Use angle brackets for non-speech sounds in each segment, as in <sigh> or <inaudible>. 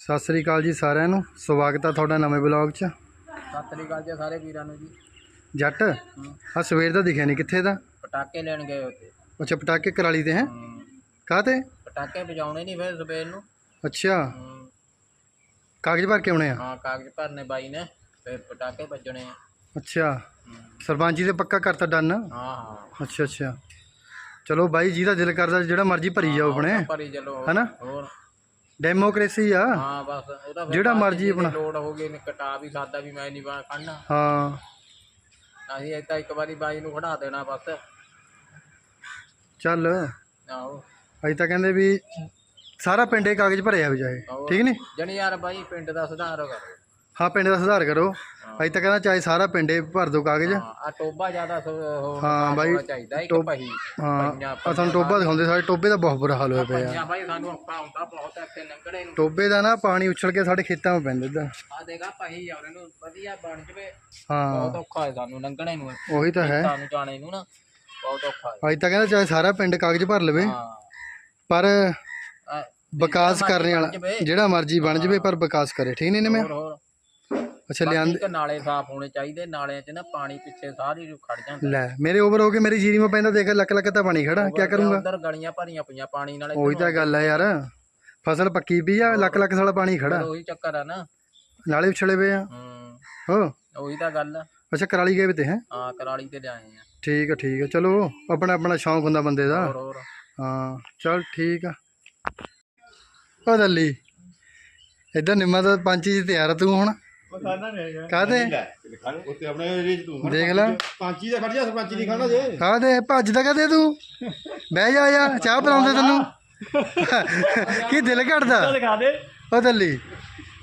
ਸਤਿ ਸ੍ਰੀ ਅਕਾਲ ਜੀ ਸਾਰਿਆਂ ਨੂੰ। ਸਵਾਗਤ ਹੈ ਤੁਹਾਡਾ ਨਵੇਂ ਬਲੌਗ 'ਚ। ਸਤਿ ਸ੍ਰੀ ਅਕਾਲ ਜੀ ਸਾਰੇ ਵੀਰਾਂ ਨੂੰ ਜੀ। ਜੱਟ ਆ ਸਵੇਰ ਦਾ ਦਿਖਿਆ ਨਹੀਂ ਕਿੱਥੇ ਦਾ? ਪਟਾਕੇ ਲੈਣ ਗਏ ਉੱਤੇ ਅੱਛਾ ਪਟਾਕੇ ਕਰਾਲੀ ਤੇ ਹੈ? ਕਾਹਤੇ? ਪਟਾਕੇ ਵਜਾਉਣੇ ਨਹੀਂ ਫਿਰ ਸਵੇਰ ਨੂੰ। ਅੱਛਾ। ਕਾਗਜ਼ ਭਰ ਕੇ ਆਉਣੇ ਆ? ਹਾਂ ਕਾਗਜ਼ ਭਰਨੇ ਬਾਈ ਨੇ ਫਿਰ ਪਟਾਕੇ ਵੱਜਣੇ ਆ। ਅੱਛਾ। ਸਰਪੰਚ ਜੀ ਤੇ ਪੱਕਾ ਕਰਤਾ ਡਨ? ਹਾਂ ਹਾਂ। ਅੱਛਾ ਅੱਛਾ। ਚਲੋ ਬਾਈ ਜਿਹਦਾ ਦਿਲ ਕਰਦਾ ਜਿਹੜਾ ਮਰਜ਼ੀ ਭਰੀ ਜਾਓ ਆਪਣੇ। ਭਰੀ ਚਲੋ ਹਨਾ? ਹੋਰ। ਡੈਮੋਕ੍ਰੇਸੀ ਆ। ਹਾਂ ਬਸ ਉਹਦਾ ਫਿਰ ਜਿਹੜਾ ਬਾਅਦ ਚ ਮਰਜ਼ੀ ਆਪਣਾ- ਲੋੜ ਹੋ ਗਈ ਨੇ ਕਟਾ ਵੀ ਸਕਦਾ ਵੀ ਮੈਂ ਨਹੀਂ ਬਾ ਖੜਨਾ ਹਾਂ। ਅਸੀਂ ਇਹ ਤਾਂ ਇੱਕ ਵਾਰੀ ਬਾਈ ਨੂੰ ਖੜਾ ਦੇਣਾ ਬਸ। ਚੱਲ। ਆਹੋ। ਅਸੀਂ ਤਾਂ ਕਹਿੰਦੇ ਵੀ ਸਾਰਾ ਪਿੰਡੇ ਕਾਗਜ਼ ਭਰੇ ਆ ਵਜਾਏ ਹੋਰ। ਠੀਕ ਨਹੀਂ ਜਣੀ ਯਾਰ ਬਾਈ ਪਿੰਡ ਦਾ ਸੁਧਾਰ ਕਰੋ। ਹਾਂ ਪਿੰਡ ਦਾ ਸੁਧਾਰ ਕਰੋ। ਅਸੀਂ ਤਾਂ ਕਹਿੰਦਾ ਚਾਹੇ ਸਾਰਾ ਪਿੰਡੇ ਭਰ ਦਿਓ ਕਾਗਜ਼। ਹਾਂ ਆ ਟੋਬਾ ਜ਼ਿਆਦਾ ਹਾਂ ਬਾਈ, ਹੋਣਾ ਚਾਹੀਦਾ ਇੱਕ ਪਹੀ ਹਾਂ ਆ ਤੁਹਾਨੂੰ ਟੋਬਾ ਦਿਖਾਉਂਦੇ ਸਾਡੇ ਟੋਬੇ ਦਾ ਬਹੁਤ ਬੁਰਾ ਹਾਲ ਹੋਇਆ ਪਿਆ। ਬਾਈ ਸਾਨੂੰ ਔਖਾ ਹੁੰਦਾ ਬਹੁਤ ਇੱਥੇ ਲੰਘਣੇ ਨੂੰ। ਟੋਬੇ ਦਾ ਨਾ ਪਾਣੀ ਉਛਲ ਕੇ ਸਾਡੇ ਖੇਤਾਂ 'ਚ ਪੈਂਦਾ ਇੱਧਰ। ਆ ਦੇਖਾ ਪਹੀ ਆ ਉਹਨੂੰ ਵਧੀਆ ਬਣ ਜਵੇ। ਹਾਂ। ਬਹੁਤ ਔਖਾ ਹੈ ਸਾਨੂੰ ਲੰਘਣੇ ਨੂੰ। ਉਹੀ ਤਾਂ ਹੈ। ਸਾਨੂੰ ਜਾਣੇ ਨੂੰ ਨਾ ਬਹੁਤ ਔਖਾ ਹੈ। ਅਸੀਂ ਤਾਂ ਕਹਿੰਦਾ ਚਾਹੇ ਸਾਰਾ ਪਿੰਡ ਕਾਗਜ਼ ਭਰ ਲਵੇ ਪਰ ਵਿਕਾਸ ਕਰਨੇ ਵਾਲਾ। ਜਿਹੜਾ ਮਰਜ਼ੀ ਬਣ ਜਵੇ ਪਰ ਵਿਕਾਸ ਕਰੇ। ਠੀਕ ਨਹੀਂ ਨੇ ਮੈਂ ਅੱਛਾ ਲਿਆਂ ਬਾਕੀ ਇੱਕ ਨਾਲੇ ਸਾਫ਼ ਹੋਣੇ ਚਾਹੀਦੇ ਨਾਲਿਆਂ 'ਚ ਨਾ ਪਾਣੀ ਪਿੱਛੇ ਸਾਰੀ ਨੂੰ ਖੜ ਜਾਂਦਾ। ਲੈ ਮੇਰੇ ਓਵਰ ਹੋ ਕੇ ਮੇਰੀ ਜੀਰੀ ਮੇ ਪੈਂਦਾ ਦੇਖ ਲੱਕ ਲੱਕ ਤਾਂ ਪਾਣੀ ਖੜਾ ਕੀ ਕਰੂੰਗਾ? ਉਧਰ ਗਲੀਆਂ ਭਰੀਆਂ ਪਈਆਂ ਪਾਣੀ ਨਾਲ ਉਹੀ ਤਾਂ ਗੱਲ ਹੈ ਯਾਰ ਫਸਲ ਪੱਕੀ ਵੀ ਆ ਲੱਕ ਲੱਕ ਸਾਲਾ ਪਾਣੀ ਖੜਾ। ਉਹੀ ਚੱਕਰ ਆ ਨਾ। ਨਾਲੇ ਉਛਲੇ ਪਏ ਆ। ਹੂੰ। ਹੋ। ਉਹੀ ਤਾਂ ਗੱਲ ਆ। ਅੱਛਾ ਕਰਾਲੀ ਗਏ ਵੇ ਤੇ ਹੈ? ਹਾਂ ਕਰਾਲੀ ਤੇ ਲਿਆਏ ਆ। ਠੀਕ ਆ ਠੀਕ ਆ। ਚਲੋ ਆਪਣਾ ਆਪਣਾ ਸ਼ੌਂਕ ਹੁੰਦਾ ਬੰਦੇ ਦਾ। ਹੋਰ ਹੋਰ। ਹਾਂ ਚਲ ਠੀਕ ਆ। ਉਹ ਦੱਲੀ ਇੱਧਰ ਨਿੰਮਾ ਦਾ ਪੰਚੀ ਚ ਤਿਆਰ ਆ ਤੂੰ ਹੁਣ। ਕਾਹਦੇ? ਉੱਤੇ ਆਪਣੇ ਏਰੀਏ 'ਚ ਤੂੰ। ਦੇਖ ਲੈ। ਪੰਚੀ ਦਾ ਖੜ ਜਾ ਸਰਪੰਚ ਨਹੀਂ ਖਾਣਾ ਜੇ। ਕਾਹਦੇ? ਭੱਜਦਾ ਕਹਦੇ ਤੂੰ? ਬਹਿ ਜਾ ਯਾਰ ਚਾਹ ਪਿਲਾਉਂਦੇ ਤੈਨੂੰ। <laughs> ਕੀ ਦਿਲ ਘੜਦਾ ਦਿਖਾ ਦੇ। ਉਹ ਦੱਲੀ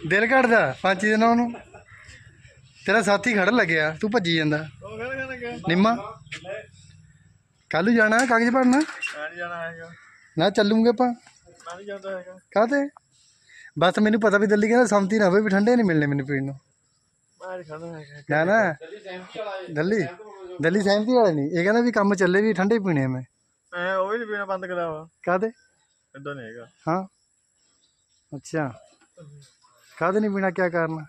ਦਿਲ ਘੜਦਾ ਪੰਚੀ ਦੇ ਨਾਂ ਨੂੰ? ਤੇਰਾ ਸਾਥੀ ਖੜ ਲੱਗਿਆ ਤੂੰ ਭੱਜੀ ਜਾਂਦਾ। ਨਿੰਮਾ? ਕੱਲ ਜਾਣਾ ਕਾਗਜ਼ ਭਰਨਾ ਮੈਂ ਨਹੀਂ ਜਾਣਾ ਹੈਗਾ। ਨਾ ਚੱਲੂਗੇ ਆਪਾਂ? ਮੈਂ ਨਹੀਂ ਜਾਂਦਾ ਹੈਗਾ। ਕਾਹਤੇ? ਬਸ ਮੈਨੂੰ ਪਤਾ ਵੀ ਦਿੱਲੀ ਕਹਿੰਦਾ ਸੰਮਤੀ ਨਾ ਹੋਵੇ ਵੀ ਠੰਡੇ ਨਹੀਂ ਮਿਲਣੇ ਮੈਨੂੰ ਪੀਣ ਨੂੰ। ਨਹੀਂ ਖਾਣਾ ਨਾ ਦਿੱਲੀ ਦਿੱਲੀ ਸਹਿਮਤੀ ਵਾਲੇ ਨਹੀਂ। ਇਹ ਕਹਿੰਦਾ ਵੀ ਕੰਮ ਚੱਲੇ ਵੀ ਠੰਡੇ ਪੀਣੇ ਆ ਮੈਂ। ਮੈਂ ਉਹ ਵੀ ਨਹੀਂ ਪੀਣਾ ਬੰਦ ਕਰਾ ਵਾ। ਕਾਹਤੇ ਇਦਾਂ ਨਹੀਂ ਹੈਗਾ। ਹਾਂ। ਅੱਛਾ। ਕਾਹਦੇ ਨਹੀਂ ਪੀਣਾ ਕੀ ਕਰਨਾ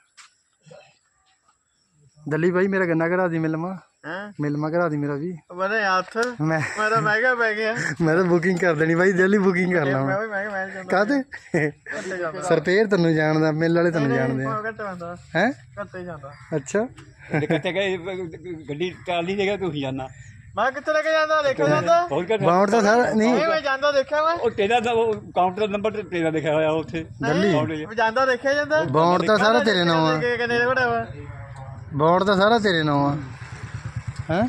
ਦਿੱਲੀ ਭਾਈ ਮੇਰਾ ਗੰਨਾ ਕਰਾ ਦੀ ਮਿਲਮਾ ਹੈ? ਮਿਲਮਾ ਕਰਾ ਦੀ ਮੇਰਾ ਵੀ। ਮੈਨੇ ਹੱਥ ਮੈਂ ਮੈਂ ਤਾਂ ਮਹਿੰਗਾ ਪੈ ਗਿਆ। ਮੈਂ ਤਾਂ ਬੁਕਿੰਗ ਕਰ ਦੇਣੀ ਭਾਈ ਦਿੱਲੀ ਬੁਕਿੰਗ ਕਰ ਲਾ ਮੈਂ ਵੀ ਮਹਿੰਗਾ ਮੈਂ ਜਾਂਦਾ। ਜਾਂਦਾ ਸਰਪੇਰ ਤੈਨੂੰ ਜਾਣਦਾ ਮਿਲ ਵਾਲੇ ਤੈਨੂੰ ਜਾਣਦੇ ਆ। ਮੈਂ ਘੱਟੇ ਜਾਂਦਾ। ਹੈ? ਘੱਟੇ ਜਾਂਦਾ। ਅੱਛਾ। ਕਿੱਥੇ ਗਏ? ਗੱਡੀ ਟਰਾਲੀ ਦੇ ਗਿਆ ਤੂੰ ਜਾਂਦਾ ਮੈਂ ਕਿੱਥੇ ਲੈ ਕੇ ਜਾਂਦਾ? ਦੇਖਿਆ ਜਾਂਦਾ? ਬਾਉਂਡ ਤਾਂ ਸਾਰਾ ਨਹੀਂ। ਮੈਂ ਜਾਂਦਾ ਦੇਖਿਆ ਮੈਂ ਉਹ ਤੇਰਾ ਦਾ ਉਹ ਕਾਊਂਟਰ ਦਾ ਨੰਬਰ ਤੇ ਤੇਰਾ ਲਿਖਿਆ ਹੋਇਆ ਉੱਥੇ। ਦਿੱਲੀ? ਮੈਂ ਜਾਂਦਾ ਦੇਖਿਆ ਜਾਂਦਾ। ਬਾਉਂਡ ਤਾਂ ਸਾਰਾ ਤੇਰੇ ਨਾਂ ਆ। ਬਾਉਂਡ ਤਾਂ ਸਾਰਾ ਤੇਰੇ ਨਾਂ ਆ। ਹੈ?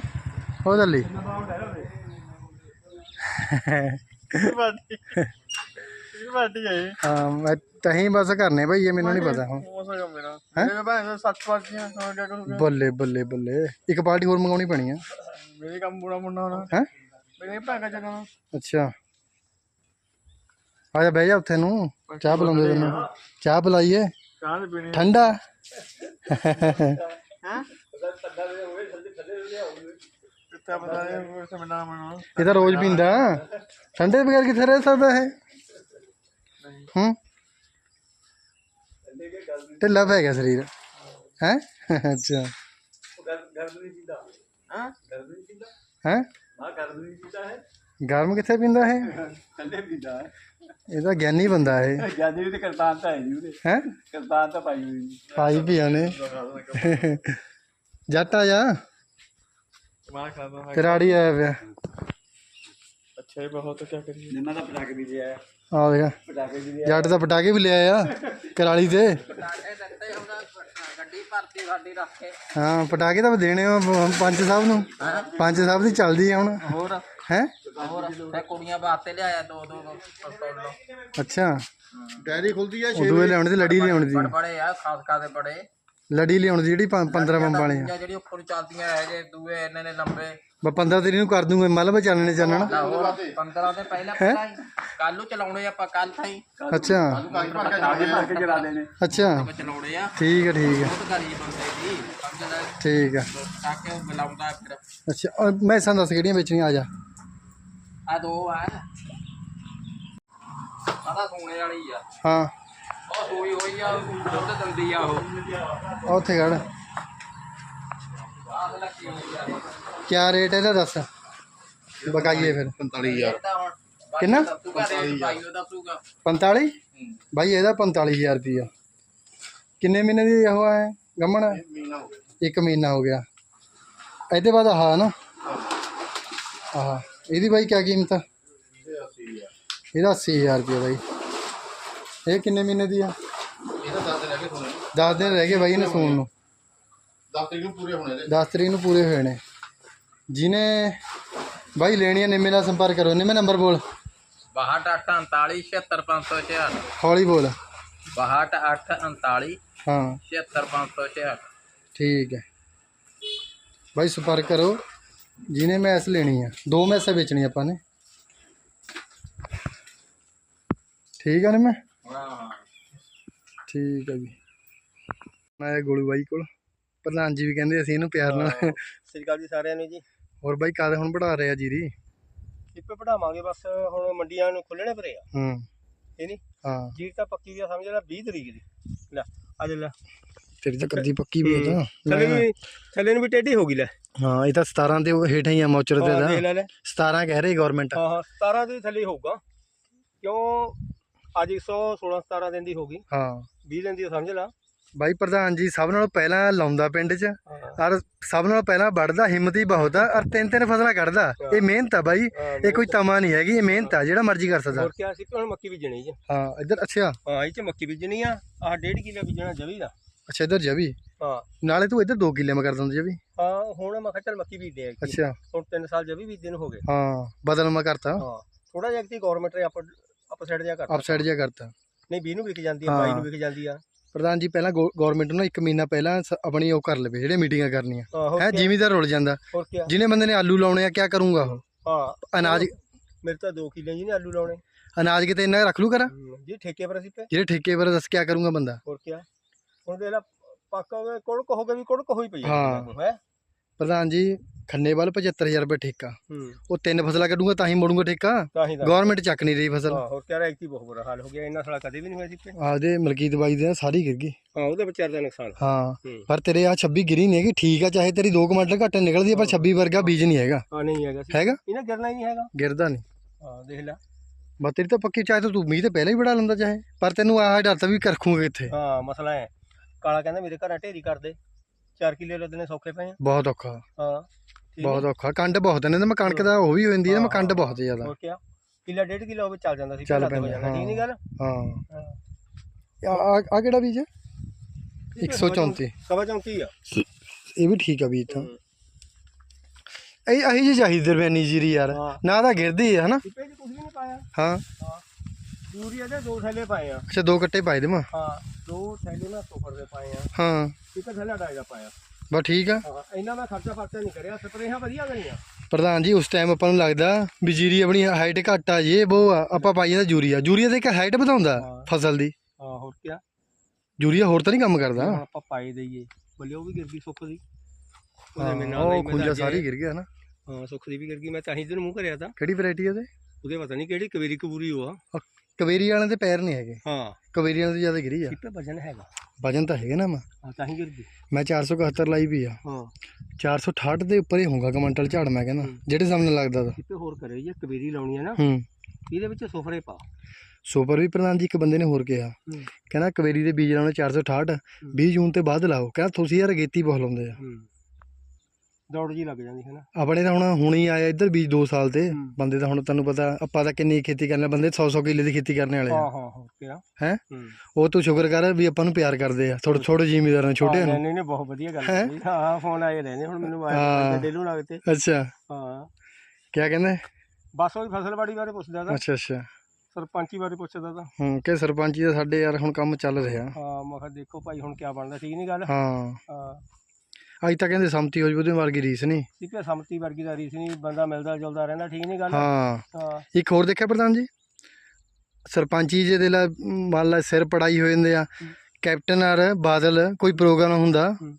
ਪਾਰਟੀ ਹੈ ਹਾਂ ਮੈਂ ਤਹੀਂ ਬਸ ਕਰਨੇ ਭਾਈ ਇਹ ਮੈਨੂੰ ਨਹੀਂ ਪਤਾ ਹੁਣ। ਮੋਸਾ ਕੰਮ ਮੇਰਾ ਮੇਰੇ ਭਾਂ 60 ਪਾਰਟੀਆਂ ਹੋ? ਗਿਆ ਕਰੂਗਾ ਬੱਲੇ ਬੱਲੇ ਬੱਲੇ। ਇੱਕ ਪਾਰਟੀ ਹੋਰ ਮੰਗਾਉਣੀ ਪੈਣੀ ਆ। ਮੇਰੇ ਕੰਮ ਬੁਰਾ ਮੁੰਡਾ ਹੋਣਾ ਹੈ? ਮੇਰੇ ਭਾਂ ਕਾ ਅੱਛਾ। ਆ ਜਾ ਬਹਿ ਜਾ ਉੱਥੇ ਨੂੰ। ਚਾਹ ਪਿਲਾਉਂਦੇ ਤੈਨੂੰ। ਚਾਹ ਪਿਲਾਈਏ। ਚਾਹ ਪੀਣੀ ਠੰਡਾ। ਹੈ? ਕਿੱਥੇ ਪਤਾ ਹੈ ਉਹ ਸਮਝਣਾ ਮੈਨੂੰ। ਇਹ ਤਾਂ ਰੋਜ਼ ਪੀਂਦਾ। ਠੰਡੇ ਬਗੈਰ ਕਿੱਥੇ ਰਹਿ ਸਕਦਾ ਹੈ ਹੂੰ? ਢਿੱਲਾ ਪੈ ਗਿਆ ਸਰੀਰ। ਹੈ? ਅੱਛਾ। ਹਾਂ? ਗਰਮ ਨਹੀਂ ਪੀਤਾ ਹੈ? ਗਰਮ ਕਿੱਥੇ ਪੀਂਦਾ ਹੈ ਠੰਡੇ ਪੀਤਾ ਹੈ ਇਹ ਤਾਂ ਗਿਆਨੀ ਬੰਦਾ ਹੈ ਜ਼ਿਆਦਾ ਵੀ ਤੇ ਕਰਤਾਨ ਤਾਂ ਹੈ ਨਹੀਂ ਉਹਦੇ ਹੈ? ਕਰਤਾਨ ਤਾਂ ਪਾਈ ਹੋਈ ਨਹੀਂ। ਪਾਈ ਪਿਆ ਨੇ ਜੱਟ ਆ ਜਾ। ਮਾਰ ਖਾਦਾ ਹੈ ਤੇਰਾ ਆੜੀ ਆਇਆ ਪਿਆ। ਅੱਛਾ ਬਹੁਤ ਕੀ ਕਰੀਏ। ਨਿੰਮਾ ਦਾ ਪਟਾਕੇ ਵੀ ਲਿਆ ਆ ਦੇਖ ਪਟਾਕੇ ਵੀ ਜੱਟ ਦਾ ਪਟਾਕੇ ਵੀ ਲਿਆ ਆ ਕਰਾਲੀ ਤੇ। ਪਟਾਕੇ ਦਿੱਤੇ ਹੁਣ ਗੱਡੀ ਭਰਤੀ ਸਾਡੀ ਰੱਖ ਕੇ। ਹਾਂ ਪਟਾਕੇ ਤਾਂ ਦੇਣੇ ਆ ਪੰਚ ਸਾਹਿਬ ਨੂੰ। ਪੰਚ ਸਾਹਿਬ ਦੀ ਚੱਲਦੀ ਆ ਹੁਣ। ਹੋਰ? ਹੈ? ਹੋਰ? ਤੇ ਕੁੜੀਆਂ ਵਾਸਤੇ ਲਿਆਇਆ ਦੋ ਦੋ ਦੋ ਪਿਸਤੌਲ ਅੱਛਾ। ਡੈਰੀ ਖੁੱਲਦੀ ਆ ਉਦੋਂ ਇਹ ਲਿਆਉਣੀ ਤੇ ਲੜੀ ਲਿਆਉਣੀ ਦੀ। ਬੜੇ ਆ ਖਾਸ ਖਾਸੇ ਬੜੇ। ਲੜੀ ਲਿਆਉਣੀ ਦੀ ਜਿਹੜੀ 15 ਬੰਬ ਵਾਲੀ ਆ ਜਿਹੜੀ ਉੱਪਰ ਚੱਲਦੀਆਂ ਜੇ ਦੂਏ ਇੰਨੇ ਨੇ ਲੰਬੇ। ਮੈਂ 15 ਤਰੀਕ ਨੂੰ ਕਰ ਦੂੰਗਾ ਮੱਲ ਮੈਂ ਚਾਨਣੇ ਚਾਨਣ ਹੋਰ 15 ਦੇ ਪਹਿਲਾਂ ਪਹਿਲਾਂ ਹੀ। ਕੱਲ ਨੂੰ ਚਲਾਉਣੇ ਆਪਾਂ ਕੱਲ ਥਾਈ ਅੱਛਾ। ਅੱਛਾ। ਚਲਾਉਣੇ ਆ। ਠੀਕ ਹੈ ਠੀਕ ਹੈ ਬਹੁਤ ਗਰੀਬ ਬੰਦੇ ਦੀ ਠੀਕ ਹੈ ਤਾਂ ਕਿ ਬੁਲਾਉਂਦਾ ਫਿਰ। ਅੱਛਾ ਔਰ ਮੈਸਾਂ ਦੱਸ ਕਿਹੜੀਆਂ ਵੇਚਣੀਆਂ ਆ ਜਾ। ਆ ਦੋ ਆ। ਸਾਡਾ ਸੋਨੇ ਵਾਲੀ ਆ। ਹਾਂ। ਸੂਈ ਹੋਈ ਆ ਦੁੱਧ ਦਿੰਦੀ ਆ ਉਹ। ਆ ਉੱਥੇ ਖੜ। ਕਿਆ ਰੇਟ ਇਹਦਾ ਦੱਸ। ਬਕਾਈਏ ਫਿਰ। 45000 ਇਹ ਤਾਂ ਹੁਣ ਬਾਈ ਕਿੰਨਾ? ਦੱਸੂਗਾ ਰੇਟ ਭਾਈ ਉਹ ਦੱਸੂਗਾ। 45 ਬਾਈ ਇਹਦਾ 45000 ਰੁਪਿਆ ਕਿੰਨੇ ਮਹੀਨੇ ਦੀ ਉਹ ਹੈ ਗਮਣ? ਹੋ ਇੱਕ ਮਹੀਨਾ ਹੋ ਗਿਆ। ਇਹਦੇ ਬਾਅਦ ਆਹ ਨਾ। ਆਹ ਇਹਦੀ ਬਾਈ ਕਿਆ ਕੀਮਤ? ਆ ਗਿਆ 80000 ਇਹਦਾ 80000 ਰੁਪਿਆ ਬਾਈ। ਇਹ ਕਿੰਨੇ ਮਹੀਨੇ ਦੀ ਆ? ਇਹਦਾ 10 ਰਹਿ ਗਏ ਤੁਹਾਨੂੰ 10 ਦਿਨ ਰਹਿ ਗਏ ਬਾਈ ਇਹਨੇ ਸੂਣ ਨੂੰ। 10 ਤਰੀਕ ਨੂੰ ਪੂਰੇ ਹੋਣੇ ਦੇ 10 ਤਰੀਕ ਨੂੰ ਪੂਰੇ ਹੋਏ ਨੇ। ਜਿਹਨੇ ਬਾਈ ਲੈਣੀ ਹੈ ਨਿੰਮੇ ਨਾਲ ਸੰਪਰਕ ਕਰੋ। ਨਿੰਮੇ ਨੰਬਰ ਬੋਲ। 6239 76506 ਹੌਲੀ ਬੋਲ। 6239 ਹਾਂ। 76506 ਠੀਕ ਹੈ। ਬਾਈ ਸੰਪਰਕ ਕਰੋ। ਜਿਹਨੇ ਮੈਸ ਲੈਣੀ ਆ। ਦੋ ਮੈਸਾਂ ਵੇਚਣੀ ਆਪਾਂ ਨੇ। ਠੀਕ ਆ ਨਿੰਮੇ? ਹਾਂ ਠੀਕ ਹੈ ਜੀ। ਮੈਂ ਗੋਲੂ ਬਾਈ ਕੋਲ। ਪ੍ਰਧਾਨ ਜੀ ਵੀ ਕਹਿੰਦੇ ਅਸੀਂ ਇਹਨੂੰ ਪਿਆਰ ਨਾਲ। ਸ੍ਰੀ ਅਕਾਲ ਜੀ ਸਾਰਿਆਂ ਨੂੰ ਜੀ। ਹੋਰ ਬਾਈ ਕਾਦੇ ਹੁਣ ਵਧਾ ਰਹੇ ਆ ਜੀਰੀ? ਟਿੱਪੇ ਪੜਾਵਾਂਗੇ ਬਸ ਹੁਣ ਮੰਡੀਆਂ ਨੂੰ ਖੁੱਲਣੇ ਪਰੇ ਆ। ਹੂੰ। ਇਹ ਨਹੀਂ? ਹਾਂ। ਜੀਰ ਤਾਂ ਪੱਕੀ ਆ ਸਮਝ ਲੈ 20 ਤਰੀਕ ਦੀ। ਲੈ ਅੱਜ ਲੈ। ਤੇਰੀ ਤਾਂ ਕੱਦੀ ਪੱਕੀ ਵੀ ਹੈ ਥੱਲੇ ਵੀ ਥੱਲੇ ਨੂੰ ਵੀ ਟੇਢੀ ਹੋ ਗਈ ਲੈ। ਹਾਂ ਇਹ ਤਾਂ 17 ਦੇ ਹੇਠਾਂ ਹੀ ਆ ਮੌਚਰ ਦੇ ਦਾ ਦੇਖ ਲੈ ਲੈ। 17 ਕਹਿ ਰਹੀ ਗਵਰਨਮੈਂਟ ਹਾਂ ਹਾਂ 17 ਦੇ ਥੱਲੇ ਹੋਊਗਾ। ਕਿਉਂ ਅੱਜ 116 17 ਦਿਨ ਦੀ ਹੋ ਗਈ। ਹਾਂ। 20 ਦਿਨ ਦੀ ਸਮਝ ਲਾ। ਬਾਈ ਪ੍ਰਧਾਨ ਜੀ ਸਭ ਨਾਲੋਂ ਪਹਿਲਾਂ ਲਾਉਂਦਾ ਪਿੰਡ 'ਚ। ਔਰ ਸਭ ਨਾਲੋਂ ਪਹਿਲਾਂ ਵੱਢਦਾ ਹਿੰਮਤ ਹੀ ਬਹੁਤ ਆ। ਔਰ ਤਿੰਨ ਤਿੰਨ ਫਸਲਾਂ ਕੱਢਦਾ। ਇਹ ਮਿਹਨਤ ਆ ਬਾਈ। ਇਹ ਕੋਈ ਤਮਾ ਨਹੀਂ ਹੈਗੀ ਇਹ ਮਿਹਨਤ ਆ ਜਿਹੜਾ ਮਰਜ਼ੀ ਕਰ ਸਕਦਾ। ਹੋਰ ਕੀ ਸੀ ਹੁਣ ਮੱਕੀ ਬੀਜਣੀ ਜੀ। ਹਾਂ ਇੱਧਰ ਅੱਛਾ। ਹਾਂ ਇਹ ਚ ਮੱਕੀ ਬੀਜਣੀ ਆ ਆਹ 1.5 ਕਿੱਲੇ ਬੀਜਣਾ ਜਵੀ ਦਾ। ਅੱਛਾ ਇੱਧਰ ਜਵੀ? ਹਾਂ। ਨਾਲੇ ਤੂੰ ਇੱਧਰ 2 ਕਿੱਲੇ ਮੈਂ ਕਰ ਦਿੰਦਾ ਜਵੀ। ਹਾਂ ਹੁਣ ਮੈਂ ਕਿਹਾ ਚੱਲ ਮੱਕੀ ਬੀਜਦੇ ਆ। ਅੱਛਾ। ਹੁਣ 3 ਸਾਲ ਜਵੀ ਬੀਜਦੇ ਨੂੰ ਹੋ ਗਏ। ਹਾਂ ਬਦਲ ਮੈਂ ਕਰਤਾ। ਹਾਂ। ਥੋੜਾ ਜਿਹਾ ਕਿ ਗਵਰਨਮੈਂਟ ਨੇ ਅਪ ਅਪ ਸਾਈਡ ਜਿਹਾ ਕਰਤਾ। ਅਪਸਾਈਡ ਜਿਹਾ ਕਰਤਾ। ਨਹੀਂ 20 ਨੂੰ ਵਿਕ ਜਾਂਦੀ ਆ 22 ਨੂੰ ਵਿਕ ਜਾਂਦੀ ਆ। ਪ੍ਰਧਾਨ ਜੀ ਪਹਿਲਾਂ ਗਵਰਨਮੈਂਟ ਨੂੰ ਨਾ ਇੱਕ ਮਹੀਨਾ ਪਹਿਲਾਂ ਸ- ਆਪਣੀ ਉਹ ਕਰ ਲਵੇ ਜਿਹੜੇ ਮੀਟਿੰਗਾਂ ਕਰਨੀਆਂ। ਹਾਂ ਹੋਰ ਹੈ ਕੀ ਜ਼ਿਮੀਦਾਰ ਰੁਲ ਜਾਂਦਾ। ਹੋਰ ਕੀ ਜਿਹਨੇ ਬੰਦੇ ਨੇ ਆਲੂ ਲਾਉਣੇ ਆ ਕਿਆ ਕਰੂੰਗਾ ਉਹ? ਹਾਂ। ਅਨਾਜ ਮੇਰੇ ਤਾਂ 2 ਕਿੱਲੇ ਜੀ ਨੇ ਆਲੂ ਲਾਉਣੇ। ਅਨਾਜ ਕਿਤੇ ਇੰਨਾ ਰੱਖ ਲੂ ਕਰਾਂ ਹਮ, ਜੀ ਠੇਕੇ ਪਰ ਅਸੀਂ ਪੇ ਜਿਹੜੇ ਠੇਕੇ ਪਰ ਦੱਸ ਕਿਆ ਕਰੂੰਗਾ ਬੰਦਾ? ਹੋਰ ਕੀ ਹੁਣ ਦੇ ਲਾ ਪੱਕਾ ਹੋਵੇ ਕੋੜ ਕਹੋਗੇ ਵੀ ਕੋੜ ਕਹੋਈ ਪਈ ਹਾਂ। ਹੈ? ਪ੍ਰਧਾਨ ਜੀ ਖੰਨੇ ਵੱਲ 75000 ਰੁਪਏ ਠੇਕਾ। ਹੂੰ। ਉਹ ਤਿੰਨ ਫਸਲਾਂ ਕੱਢੂੰਗਾ ਤਾਂ ਹੀ ਮੋੜੂੰਗਾ ਠੇਕਾ। ਤਾਂ ਹੀ ਤਾਂ। ਗਵਰਨਮੈਂਟ ਚੱਕ ਨਹੀਂ ਰਹੀ ਫਸਲ। ਹਾਂ ਹੋਰ ਕਿਆ ਐਕਟੀ ਬਹੁਤ ਬੁਰਾ ਹਾਲ ਹੋ ਗਿਆ ਇੰਨਾ ਸਾਲਾ ਕਦੇ ਵੀ ਨਹੀਂ ਹੋਇਆ ਸੀ ਪੇ ਆਪਦੇ ਮਲਕੀਤ ਬਾਈ ਦੇ ਨਾਲ ਸਾਰੀ ਗਿਰ ਗਈ। ਹਾਂ ਉਹਦੇ ਵਿਚਾਰ ਦਾ ਨੁਕਸਾਨ। ਹਾਂ ਹੂੰ। ਪਰ ਤੇਰੇ ਆ 26 ਗਿਰੀ ਨਹੀਂ ਹੈਗੀ ਠੀਕ ਆ ਚਾਹੇ ਤੇਰੀ 2 ਕੁਇੰਟਲ ਘੱਟ ਨਿਕਲਦੀ ਪਰ 26 ਵਰਗਾ ਬੀਜ ਨਹੀਂ ਹੈਗਾ। ਹਾਂ ਨਹੀਂ ਹੈਗਾ ਸੀ। ਹੈਗਾ? ਇਹਨਾਂ ਗਿਰਨਾ ਹੀ ਨਹੀਂ ਹੈਗਾ। ਗਿਰਦਾ ਨਹੀਂ ਹਾਂ ਦੇਖ ਲੈ। ਬਸ ਤੇਰੀ ਤਾਂ ਪੱਕੀ ਚਾਹੇ ਤਾਂ ਮੀਂਹ ਤੇ ਪਹਿਲਾਂ ਹੀ ਬੜਾ ਲੈਂਦਾ ਚਾਹੇ ਪਰ ਤੈਨੂੰ ਆਹ ਡਰ ਤਾਂ ਵੀ ਕਰਖੂਗਾ ਹਾਂ ਮਸਲਾ ਹੈ ਕਾਲਾ ਕਹਿੰਦਾ ਮੇਰੇ ਘਰਾਂ ਢੇਰੀ ਕਰ ਦੇ। 4 ਕਿੱਲੇ ਲੱਦਣੇ ਸੌਖੇ ਪਏ ਬਹੁਤ ਔਖਾ। ਹਾਂ। ਬਹੁਤ ਔਖਾ ਕੰਡ ਬਹੁਤ ਨੇ ਤੇ ਮੈਂ ਕਣਕ ਦਾ ਉਹ ਵੀ ਹੋ ਜਾਂਦੀ ਹੈ ਮੈਂ ਕੰਡ ਬਹੁਤ ਜ਼ਿਆਦਾ। ਹੋਰ ਕਿਆ? ਕਿੱਲਾ ਡੇਢ ਕਿੱਲਾ ਹੋਵੇ ਚੱਲ ਜਾਂਦਾ ਸੀ ਚੱਲ ਹੋ ਪੈਂਦਾ, ਜਾਂਦਾ, ਠੀਕ ਨਹੀਂ ਗੱਲ? ਹਾਂ ਹਾਂ। ਆ ਆ- ਕਿਹੜਾ ਬੀਜ ਹੈ? 134 ਕਵਾ ਚੌਂਕੀ ਆ। ਇਹ ਵੀ ਠੀਕ ਆ ਬੀਜ ਤਾਂ। ਇਹ ਅਹੀ ਜੀ ਚਾਹੀਦੀ ਦਰਮਿਆਨੀ ਜੀਰੀ ਯਾਰ ਹਾਂ। ਨਾ ਤਾਂ ਗਿਰਦੀ ਹੈ ਹਨਾ? ਟਿੱਪੇ 'ਚ ਕੁਝ ਵੀ ਨਹੀਂ ਪਾਇਆ। ਹਾਂ। ਹਾਂ। ਯੂਰੀਆ ਦੇ ਦੋ ਥੈਲੇ ਪਾਏ ਆ। ਅੱਛਾ ਦੋ ਕੱਟੇ ਪਾਏ ਦੇ ਮੈਂ। ਹਾਂ ਦੋ ਥੈਲੇ ਨਾ ਤੋਫਰ ਦੇ ਪਾਏ ਆ। ਹਾਂ। ਇੱਕ ਥੈਲਾ ਦਾ ਪਾਇਆ। ਬਸ ਠੀਕ ਆ। ਹਾਂ ਮੈਂ ਖਰਚਾ ਫਰਚਾ ਨਹੀਂ ਕਰਿਆ ਸਪਰੇਹਾਂ ਵਧੀਆ ਗਈਆਂ ਪ੍ਰਧਾਨ ਜੀ ਉਸ ਟਾਈਮ ਆਪਾਂ ਨੂੰ ਲੱਗਦਾ ਵੀ ਜੀਰੀ ਆਪਣੀ ਹਾਈਟ ਘੱਟ ਆ ਇਹ ਉਹ ਆ। ਆਪਾਂ ਪਾਈ ਜਾਂਦਾ ਯੂਰੀਆ। ਯੂਰੀਆ ਤੇ ਇੱਕ ਹਾਈਟ ਵਧਾਉਂਦਾ ਹਾਂ। ਫਸਲ ਦੀ। ਹਾਂ ਹੋਰ ਕਿਆ? ਯੂਰੀਆ ਹੋਰ ਤਾਂ ਨਹੀਂ ਕੰਮ ਕਰਦਾ। ਹੁਣ ਆਪਾਂ ਪਾਈ ਦਈਏ। ਬੱਲੇ ਉਹ ਵੀ ਗਿਰ ਗਈ ਸੁੱਖ ਦੀ। ਉਹਦੇ ਹਾਂ, ਨਹੀਂ, ਉਹ ਮੈਂ ਖੁੰਝਾ ਅੱਜ- ਸਾਰੀ ਗਿਰ ਗਿਆ ਨਾ। ਹਾਂ ਸੁੱਖ ਦੀ ਵੀ ਗਿਰ ਗਈ। ਮੈਂ ਤਾਂ ਹੀ ਤੈਨੂੰ ਮੂੰਹ ਕਰਿਆ ਤਾਂ। ਕਿਹੜੀ ਵੈਰਾਈਟੀ ਉਹਦੇ? ਉਹਦੇ ਪਤਾ ਨਹੀਂ ਕਿਹੜੀ ਕਵੇਰੀ ਕਬੂਰੀ ਉਹ ਆ। ਕਵੇਰੀ ਵਾਲਿਆਂ ਦੇ ਪੈਰ ਨਹੀਂ ਹੈਗੇ। ਹਾਂ। ਕਵੇਰੀ ਵਾਲਿਆਂ ਤੋਂ ਜ਼ਿਆਦਾ ਗਿਰੀ ਆ। ਟਿੱਪੇ ਵਜਨ ਹੈਗਾ। ਵਜਨ ਤਾਂ ਹੈਗਾ ਨਾ ਮੈਂ ਹਾਂ ਤਾਂ ਹੀ ਗਿਰ ਗਈ। ਮੈਂ 471 ਲਾਈ ਵੀ ਆ। ਹਾਂ। 468 ਦੇ ਉੱਪਰ ਹੀ ਹੋਊਗਾ ਕਮੰਟਲ ਝਾੜ ਮੈਂ ਕਹਿੰਦਾ। ਜਿਹੜੇ ਸਾਹਮਣੇ ਲੱਗਦਾ ਤਾਂ। ਟਿੱਪੇ ਹੋਰ ਕਰੇ ਜੇ ਕਵੇਰੀ ਲਾਉਣੀ ਹੈ ਨਾ। ਹੂੰ। ਇਹਦੇ ਵਿੱਚ ਸੁਫਰੇ ਪਾ ਸੁਪਰ ਵੀ ਪ੍ਰਧਾਨ ਜੀ ਇੱਕ ਬੰਦੇ ਨੇ ਹੋਰ ਕਿਹਾ। ਕਹਿੰਦਾ ਕਵੇਰੀ ਦੇ ਬੀਜ ਲਾਉਣੇ 468 20 ਜੂਨ ਤੇ ਬਾਅਦ ਲਾਓ। ਕਹਿੰਦਾ ਤੁਸੀਂ ਯਾਰ ਅਗੇਤੀ ਬਹੁਤ ਲਾਉਂਦੇ ਆ। ਹੂੰ। ਦੌੜ ਜੀ ਲੱਗ ਜਾਂਦੀ ਹੈ ਨਾ ਆਪਣੇ ਤਾਂ ਹੁਣ ਹੁਣੀ ਆਇਆ ਇੱਧਰ ਬੀਜ 2 ਸਾਲ ਤੇ। ਹੂੰ। ਬੰਦੇ ਤਾਂ ਹੁਣ ਤੈਨੂੰ ਪਤਾ ਆਪਾਂ ਤਾਂ ਕਿੰਨੀ ਖੇਤੀ ਕਰਨੇ ਬੰਦੇ 100 100 ਕਿੱਲੇ ਦੀ ਖੇਤੀ ਕਰਨ ਵਾਲੇ ਹਾਂ ਆ। ਹਾਂ ਹੋਰ ਕਿਆ। ਹੈਂ? ਹੂੰ। ਉਹ ਤੂੰ ਸ਼ੁਕਰ ਕਰ ਵੀ ਆਪਾਂ ਨੂੰ ਪਿਆਰ ਕਰਦੇ ਆ। ਥੋੜੇ ਥੋੜੇ ਜ਼ਿਮੀਦਾਰਾਂ ਛੋਟੇ ਹਾਂ, ਨੂੰ। ਨਹੀਂ ਨਹੀਂ ਬਹੁਤ ਵਧੀਆ ਗੱਲ ਹੈ? ਹਾਂ ਫੋਨ ਆਏ ਰਹਿੰਦੇ ਹੁਣ ਮੈਨੂੰ ਹਾਂ। ਆਇਆ ਡੇਲੂ ਲੱਗਤੇ ਅੱਛਾ। ਹਾਂ। ਕਿਆ ਕਹਿੰਦੇ? ਬਸ ਉਹ ਫਸਲਬਾੜੀ ਬਾਰੇ ਪੁੱਛਦਾ ਤਾਂ। ਅੱਛਾ ਅੱਛਾ। ਸਰਪੰਚੀ ਬਾਰੇ ਪੁੱਛਦਾ ਤਾਂ। ਹੂੰ ਕਿ ਸਰਪੰਚੀ ਦਾ ਸਾਡੇ ਯਾਰ ਹੁਣ ਕੰਮ ਚੱਲ ਰਿਹਾ। ਹਾਂ ਮੈਂ ਕਿਹਾ ਦੇਖੋ ਭਾਈ ਹੁਣ ਕੀ ਬਣਦਾ ਠੀਕ ਨਹੀਂ ਗੱਲ? ਹਾਂ। ਹਾਂ। ਅੱਜ ਤਾਂ ਕਹਿੰਦੇ ਸੰਮਤੀ ਹੋ ਜੂ ਉਹਦੇ ਵਰਗੀ ਰੀਸ ਨਹੀਂ। ਸਿੱਪੇ ਸਮਤੀ ਵਰਗੀ ਦਾ ਰੀਸ ਨਹੀਂ ਬੰਦਾ ਮਿਲਦਾ ਜੁਲਦਾ ਰਹਿੰਦਾ ਠੀਕ ਨਹੀਂ ਗੱਲ? ਹਾਂ। ਹਾਂ। ਇੱਕ ਹੋਰ ਦੇਖਿਆ ਪ੍ਰਧਾਨ ਜੀ? ਸਰਪੰਚੀ ਜੇ ਦੇ ਲਾ ਮੰਨ ਲਾ ਸਿਰ ਪੜਾਈ ਹੋ ਜਾਂਦੇ ਆ ਕੈਪਟਨ ਆਰ ਬਾਦਲ ਕੋਈ ਪ੍ਰੋਗਰਾਮ ਹੁੰਦਾ ਹੂੰ।